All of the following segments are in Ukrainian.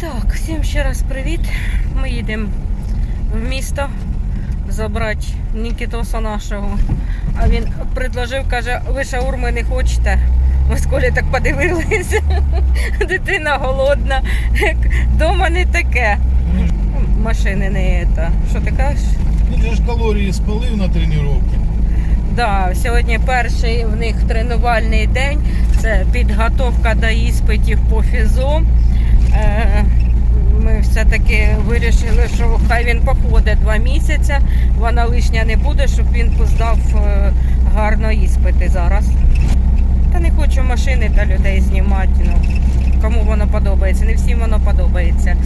Так, всім ще раз привіт. Ми їдемо в місто забрати Нікітоса нашого. А він предложив, каже, ви шаурми не хочете. Ми з Колі так подивилися. Дитина голодна. Дома не таке. Машини не це. Що ти кажеш? Він ж калорії спалив на тренування. Да, сьогодні перший в них тренувальний день. Це підготовка до іспитів по фізо. Е, Ми все-таки вирішили, що хай він походить два місяці, вона лишня не буде, щоб він поздав е, гарно іспити зараз. Та не хочу машини та людей знімати. Ну, кому воно подобається, не всім воно подобається.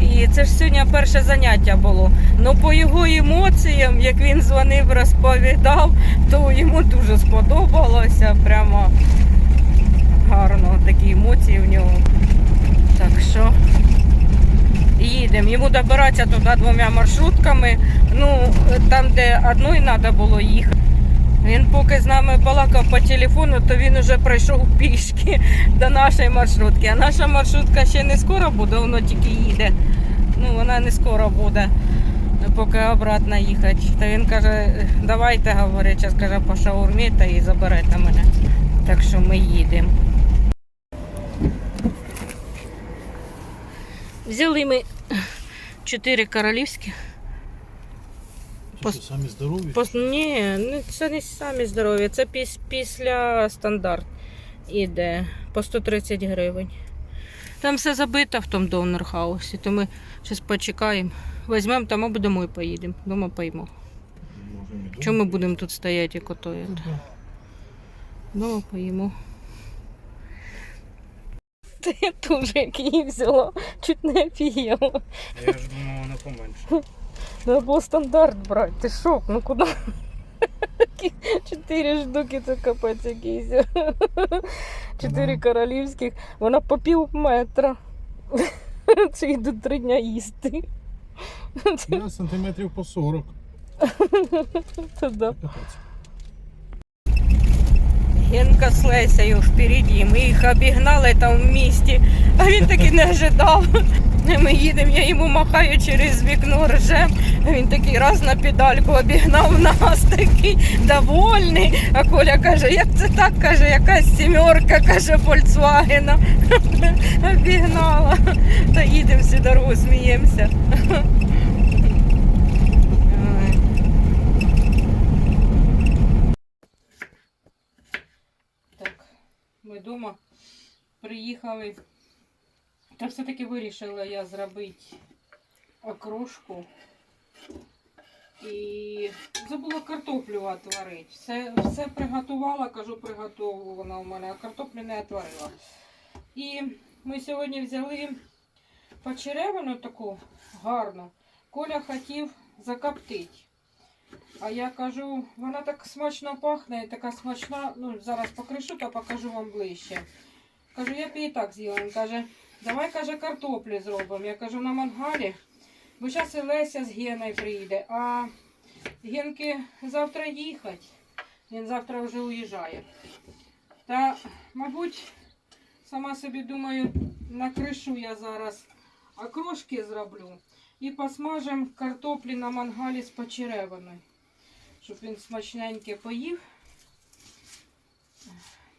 І це ж сьогодні перше заняття було. Ну по його емоціям, як він дзвонив, розповідав, то йому дуже сподобалося. Прямо гарно такі емоції в нього. Так що їдемо. Йому добиратися туди двома маршрутками. Ну, там, де одною треба було їхати. Він поки з нами балакав по телефону, то він вже пройшов пішки до нашої маршрутки. А наша маршрутка ще не скоро буде, воно тільки їде. Ну, вона не скоро буде, поки обратно їхати. Та він каже, давайте, говорить, зараз каже, по шаурмі та і заберете мене. Так що ми їдемо. Взяли ми чотири королівські. Чи що, самі здорові? Пос... Ні, ну, це не самі здорові, це піс... після стандарт іде по 130 гривень. Там все забито в тому донорхаусі, то ми зараз почекаємо. Візьмемо там або домой поїдемо. Дома поїмо. Чому ми будемо тут стояти і котояти? Ну, Дома поїмо. Та я теж як її взяла, чуть не офігела. Я ж думав, вона поменше. Надо було стандарт брати. Ти шок, ну куди? Чотири штуки це капець якийсь. Чотири Ну. королівських. Вона по пів метра. Це йдуть три дня їсти. Я сантиметрів по 40. Це да. Генка з Лесею впереді. Ми їх обігнали там в місті, а він таки не ожидав. Ми їдемо, я йому махаю через вікно ржем. Він такий раз на педальку обігнав нас, такий довольний. А Коля каже, як це так? каже, якась сімерка, каже, Volkswagen. Обігнала. Та їдемо всю дорогу, сміємося. Ой. Так, ми вдома приїхали. Та все-таки вирішила я зробити окрошку. І забула картоплю отварити. Все, все приготувала, кажу, приготовлена у мене, а картоплю не отварила. І ми сьогодні взяли почеревину таку гарну. Коля хотів закоптити. А я кажу, вона так смачно пахне, така смачна. Ну, зараз покришу та покажу вам ближче. Кажу, я б її так з'їла. Каже, давай каже, картоплі зробимо. Я кажу, на мангалі. Бо зараз і Леся з Геною приїде, а Генки завтра їхати. Він завтра вже уїжджає. Та, мабуть, сама собі думаю, накришу я зараз окрошки зроблю і посмажемо картоплі на мангалі з почеревиною. Щоб він смачненьке поїв.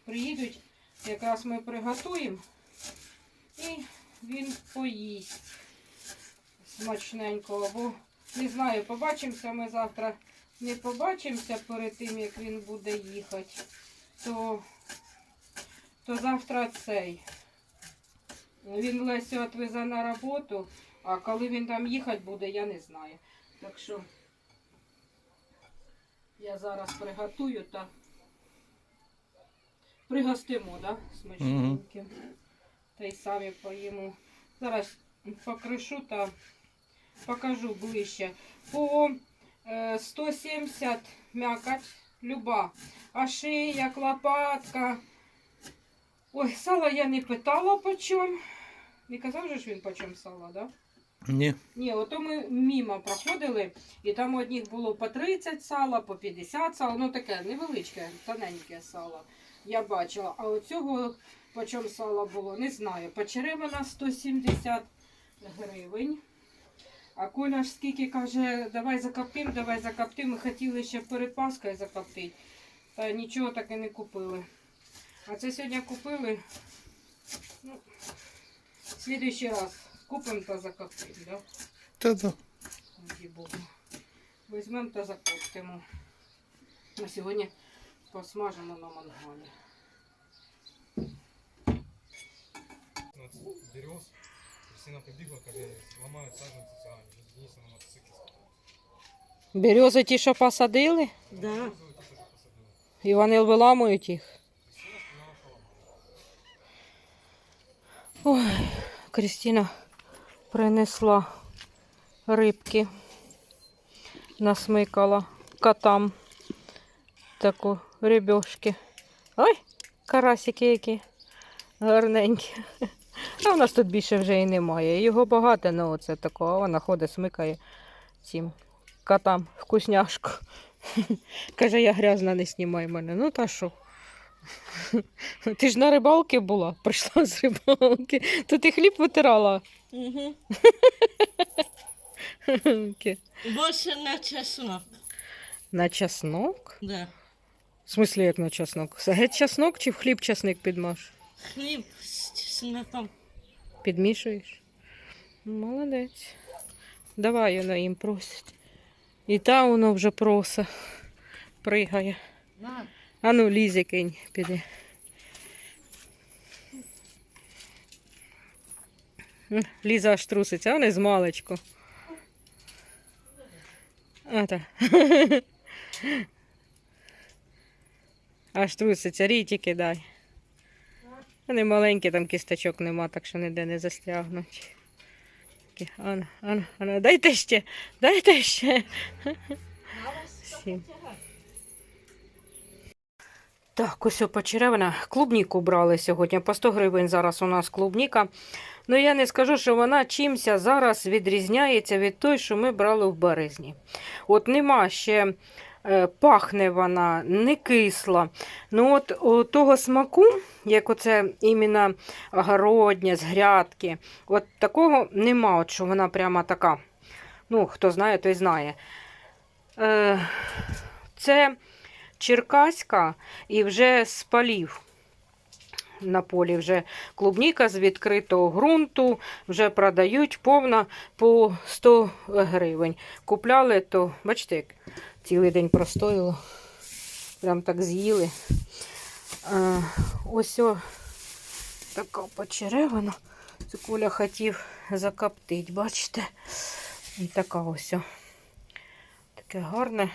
Приїдуть, якраз ми приготуємо і він поїсть смачненького. Бо не знаю, побачимося ми завтра. Не побачимося перед тим, як він буде їхати, то, то завтра цей. Він Лесю відвезе на роботу, а коли він там їхати буде, я не знаю. Так що я зараз приготую та пригостимо, да, смачненьким. Та й самі поїмо. Зараз покришу та покажу ближче. По е, 170 м'якоть люба. А шия, лопатка. Ой, сало я не питала по чому. Не казав же ж він по чому сало, да? Ні. Ні, ото ми мімо проходили, і там у одних було по 30 сала, по 50 сала, ну таке невеличке, тоненьке сало. Я бачила. А оцього по чому сало було, не знаю. Почеревина 170, гривень. А Коля ж скільки каже, давай закоптим, давай закоптим. Ми хотіли ще перед Паскою закоптити. Та нічого так і не купили. А це сьогодні купили. Ну, в слідуючий раз купимо та закоптимо, да? Та-да. Візьмемо та закоптимо. А сьогодні посмажимо на мангалі. Берез. Кристина побігла, каже, ламають саджанці, це Аня. Дениса на мотоциклі. Берези ті, що посадили, Да. і вони виламують їх. Ой, Крістіна принесла рибки, насмикала котам таку рибьошки. Ой, карасики які гарненькі. А у нас тут більше вже і немає. Його багато, ну оце такого. А Вона ходить, смикає цим котам вкусняшку. Каже, я грязна, не знімай мене. Ну та що? Ти ж на рибалці була, прийшла з рибалки. То ти хліб витирала. Угу. Більше на чеснок. На чеснок? Да. В смислі, як на чеснок? Геть чеснок чи в хліб чесник підмаш? Хліб з чесноком. Підмішуєш? Молодець. Давай воно їм просить. І та воно вже проса. Пригає. А ну, лізі кинь, піди. Ліза аж труситься, а вони з маличку. А, так. Аж труситься, ріті кидай. Вони маленькі, там кісточок нема, так що ніде не застрягнуть. Ана, ана, ана, дайте ще, дайте ще. Всім. Так, ось почеревина. Клубніку брали сьогодні. По 100 гривень зараз у нас клубніка. Ну я не скажу, що вона чимся зараз відрізняється від той, що ми брали в березні. От нема ще. Е, Пахне вона не кисла. Ну от о, того смаку, як оце іменно огородня з грядки, от такого нема, от що вона прямо така. Ну, хто знає, той знає. Е, це черкаська і вже з полів. На полі вже клубніка з відкритого ґрунту, вже продають повна по 100 гривень. Купляли, то, бачите, як цілий день простоїло. Прям так з'їли. Ось о, така почеревина. Це Коля хотів закоптити, бачите? І така ось. о. Таке гарне.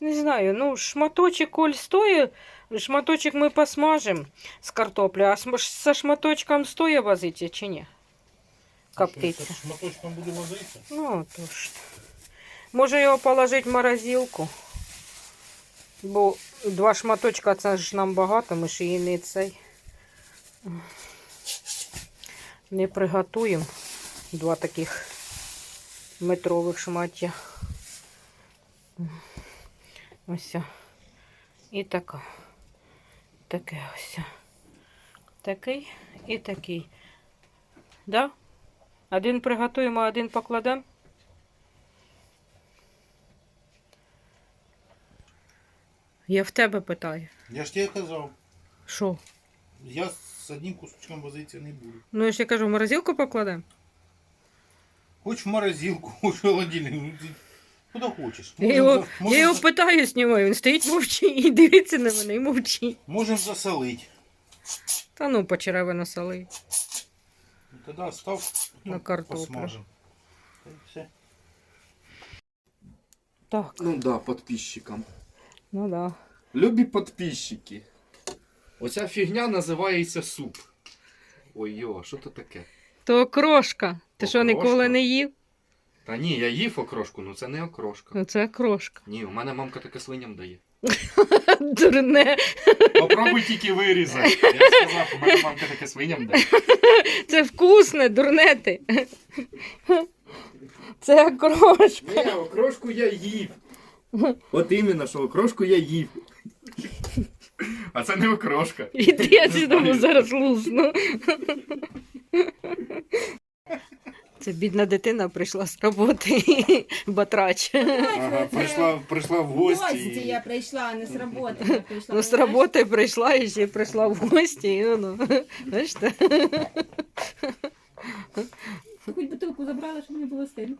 Не знаю, ну шматочок коль стоїть, шматочок ми посмажемо з картоплею, а со шматочком стоїть возити чи ні? Коптиться. Шматочком буде возитися. Ну, то ж. Може його положити в морозилку. Бо два шматочка це ж нам багато, ми ж її не цей. Не приготуємо. Два таких метрових шмаття. Ось. І така. Таке ось. Такий і такий. Да? Один приготуємо, один покладемо. Я в тебе питаю. Я ж тебе казав, Що? я з одним кусочком возитися не буду. Ну я ж я кажу, в морозилку покладемо. Хоч в морозилку, хоч в холодильник. Ну, Куди хочеш. Я його, за- я його питаю, знімаю, він стоїть мовчить і дивиться на мене і мовчить. Можемо засолити. Та ну почеревина соли. Ну, Тоді став На картоплю. Так, Ну да, подписчикам. ну да. Любі подписчики. Оця фігня називається суп. Ой йо, що то таке? То окрошка. Ти що ніколи не їв? Та ні, я їв окрошку, ну це не окрошка. Ну це окрошка. Ні, у мене мамка таке свиням дає. Дурне. Попробуй тільки вирізати. Я сказав, у мене мамка таке свиням дає. Це вкусне, дурне ти. Це окрошка. Ні, окрошку я їв. От іменно, що окрошку я їв. А це не окрошка. Іди я сюди зараз лусну. Це бідна дитина прийшла з роботи, батрач. Ага, прийшла, прийшла в гості. гості я прийшла, а не з роботи. Я прийшла, Ну, з роботи прийшла і ще прийшла в гості. І воно, бачите? Хоч бутилку забрала, щоб не було стильно.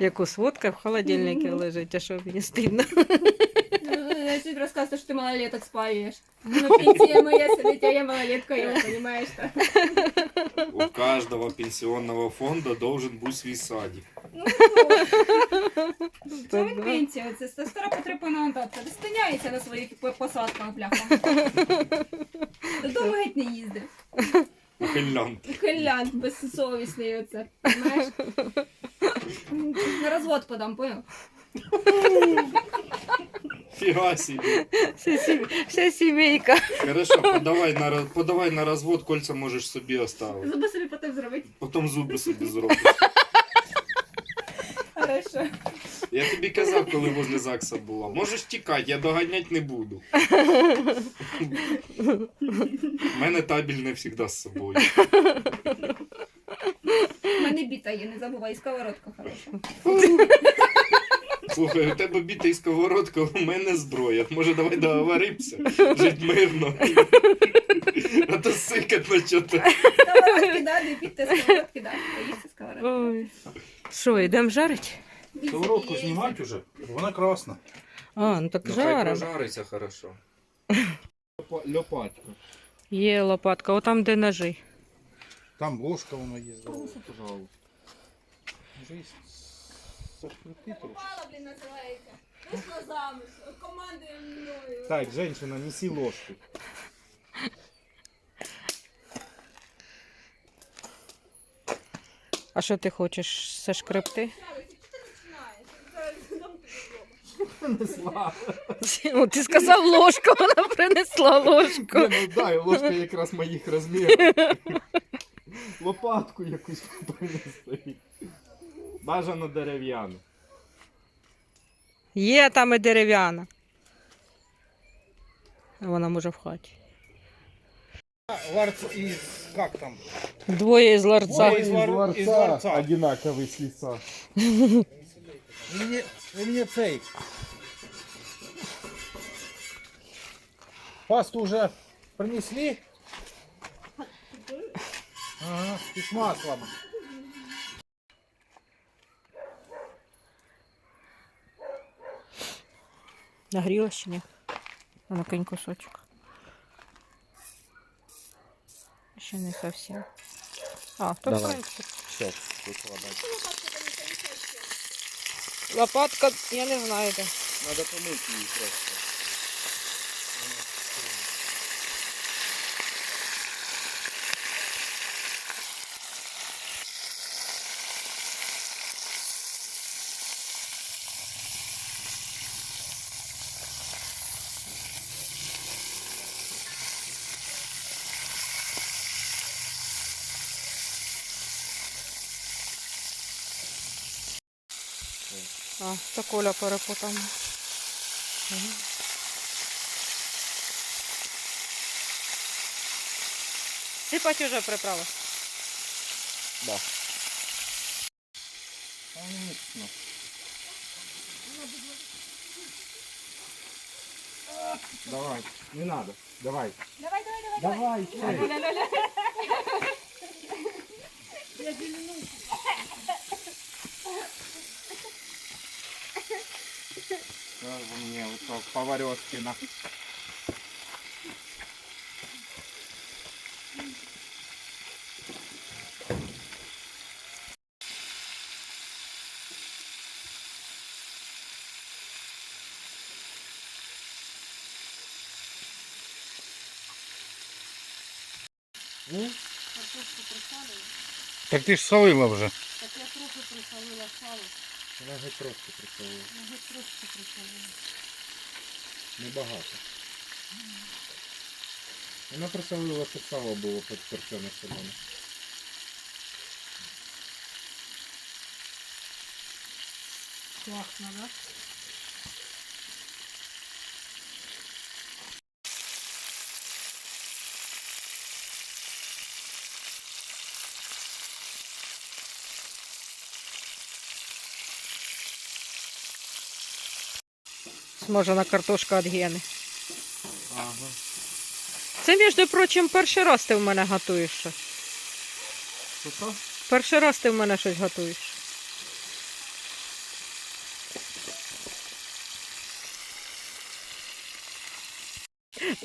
Яку сводка в холодильнику лежить, а що мені стидно. Я сьогодні розказую, що ти малолеток спалюєш. Ну, пенсія моя сидить, а я малолетка його, розумієш? У каждого пенсионного фонда должен быть свой садик. Це він пенсія, це ста- стара потрепана антатка. Достаняється на своїх по- посадках, бляха. Додому геть не їздив. Ухилянт. Ухилянт безсовісний оце, розумієш? На розвод подам, поняв? Фига себе. Вся, сім- вся сімейка. Хорошо, подавай на, подавай на развод, кольца можеш собі оставити. Зуби собі потім зробити. Потім зуби собі зробиш. Хорошо. Я тобі казав, коли возле ЗАГСа була. Можеш тікати, я доганять не буду. У мене табель не завжди з собою. У мене біта є, не забувай, і сковородка хороша. Слухай, у тебе біта і сковородка, у мене зброя. Може, давай договоримося? Жить мирно. А то сикатно чого-то. Сковородки, да, не бійте сковородки, да, поїсти сковородки. Ой. Що, йдемо жарити? Сковородку знімати вже, вона красна. А, ну так жаримо. жариться хорошо. Лопатка. Є лопатка, отам де ножи. Там ложка воно є здорова. Пожалуйста. Вже Мало, блін, називається. Вийшла замуж, командує мною. Так, женщина, неси ложку. А що ти хочеш? Все шкребти? О, ти сказав ложку, вона принесла ложку. Не, ну дай, ложка якраз моїх розмірів. Лопатку якусь принеси. Бажано дерев'яну. Є там і дерев'яна. Вона може в хаті. Ларц із, як там? Двоє з ларца. Ой, из вор- из дворца. одинаковый с лица. Ви мені, ви мені цей. Пасту вже принесли? Ага, і з маслом. Нагрілась чи ні? А ну кинь кусочок. Ще не зовсім. А, то в принципі. Сейчас, викладати. Лопатка, я не знаю де. Надо помити її просто. А, то Коля перепутав. Сипать уже приправи. Да. Давай, не надо. Давай. Давай, давай, давай. Давай, Мне вот так поварешки на. Так ти ж солила вже. Так я трохи присолила сало. Вона геть трошки присолила. Вона геть трошки присолила. Небагато. Вона присолила, щоб сало було підперчене солоне. Класно, да? Смажена картошка від Гени. Ага. Це, між прочим, перший раз ти в мене готуєш щось. Що? Перший раз ти в мене щось готуєш.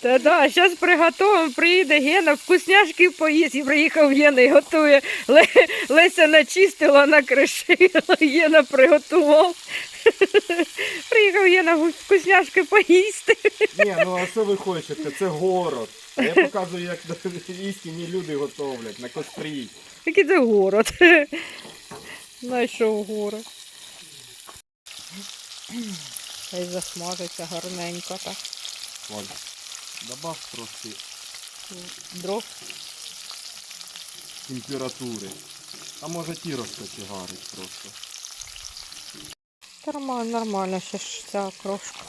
Та да, зараз приготуємо, приїде Гена, вкусняшки поїсть. І приїхав Гена і готує. Леся начистила, накришила, Гена приготував. Приїхав Гена вкусняшки поїсти. Ні, ну а що ви хочете? Це город. Я показую, як істинні люди готовлять на кострі. Який це город. Знайшов город. Хай засмажиться гарненько так. Ладно. Добав трошки Дров. температури. А може ті розкочегарить просто. Нормально, нормально, ще ж ця крошка.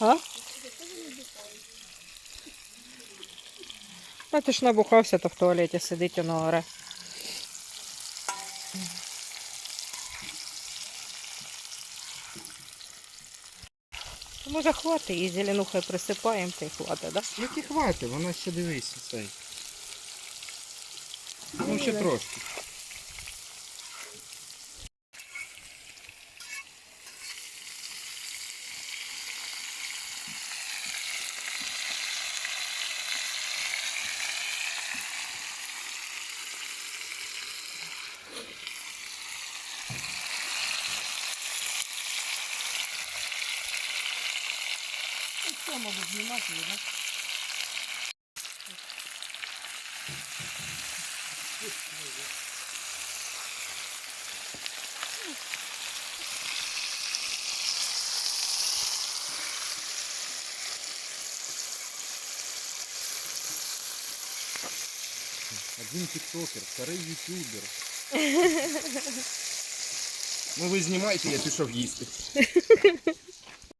А? А ти ж набухався, то в туалеті сидить на оре. Може хвати і зеленухою присипаємо, та й хватить, да? Які хватить, вона ще дивись цей. Ну ще трошки. Один тіктокер, старий ютубер. Ну ви знімайте, я пішов їсти.